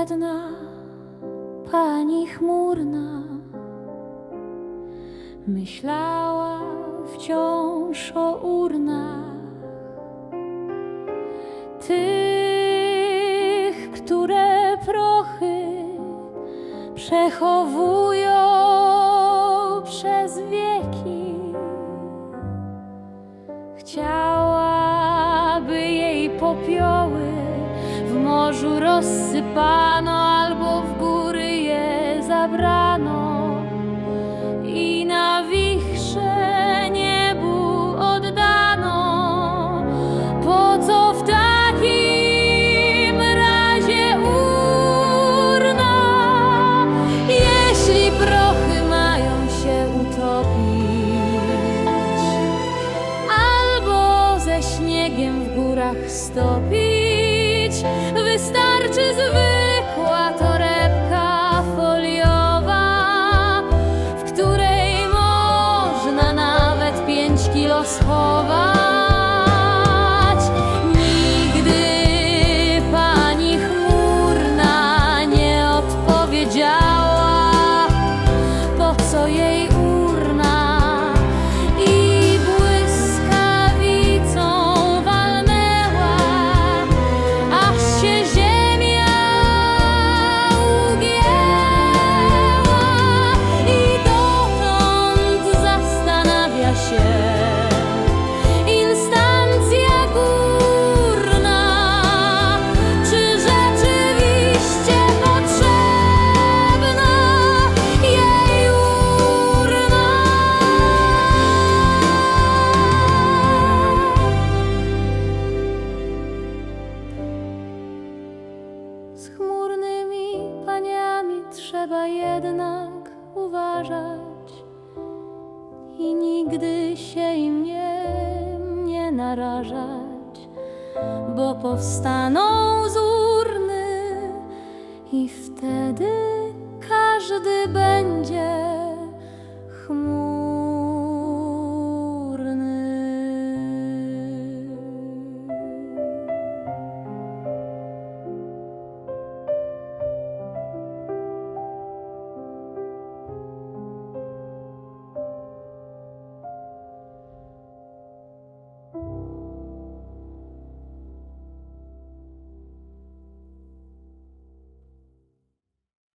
chmurna, pani chmurna, myślała wciąż o urnach tych, które prochy przechowują przez wieki. Chciałaby jej popioły morzu rozsypano albo w góry je zabrano i na wichrze niebu oddano. Po co w takim razie urna, jeśli prochy mają się utopić? albo ze śniegiem w górach stopić. Wystarczy zwykła torebka foliowa, w której można nawet pięć kilo schować. Trzeba jednak uważać. I nigdy się im nie, nie narażać, bo powstaną z urny i wtedy każdy będzie